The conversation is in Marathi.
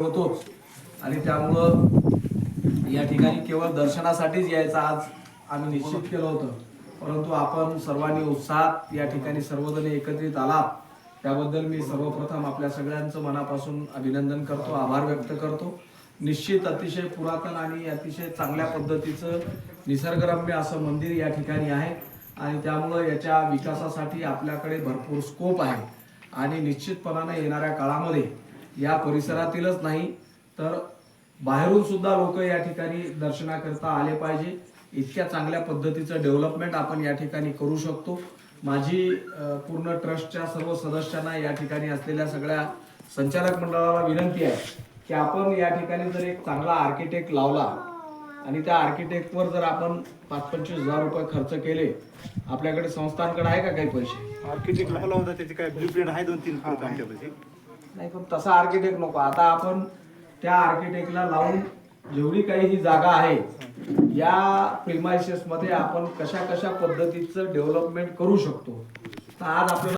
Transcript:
होतोच. आणि त्यामुळं या ठिकाणी केवळ दर्शनासाठीच यायचं आज आम्ही निश्चित केलं होतं. परंतु आपण सर्वांनी उत्साहात या ठिकाणी सर्वजण एकत्रित आलात. त्याबद्दल मी सर्वप्रथम आपल्या सगळ्यांचं मनापासून अभिनंदन करतो आभार व्यक्त करतो. निश्चित अतिशय पुरातन आणि अतिशय चांगल्या पद्धतीचं निसर्गरम्य असं मंदिर या ठिकाणी आहे. आणि त्यामुळं याच्या विकासासाठी आपल्याकडे भरपूर स्कोप आहे. आणि निश्चितपणाने येणाऱ्या काळामध्ये या परिसरातीलच नाही तर बाहेरून सुद्धा लोक या ठिकाणी दर्शनाकरता आले पाहिजे. इतक्या चांगल्या पद्धतीचं डेव्हलपमेंट आपण या ठिकाणी करू शकतो. माझी पूर्ण ट्रस्टच्या सर्व सदस्यांना या ठिकाणी असलेल्या सगळ्या संचालक मंडळाला विनंती आहे की आपण या ठिकाणी जर एक चांगला आर्किटेक्ट लावला आणि त्या आर्किटेक्टवर जर आपण पाच पंचवीस हजार रुपये खर्च केले आपल्याकडे संस्थांकडे आहे का काही पैसे? आर्किटेक्ट लावला होता त्याचे काय ब्ल्यू प्रिंट आहे दोन तीन प्रिंट आमच्यापाशी? नाही पण तसा आर्किटेक्ट नको. आता आपण त्या आर्किटेक्टला लावून जेवढी काही ही जागा आहे या प्रिमायसेसमध्ये आपण कशा कशा पद्धतीचं डेव्हलपमेंट करू शकतो. तर आज आपल्याला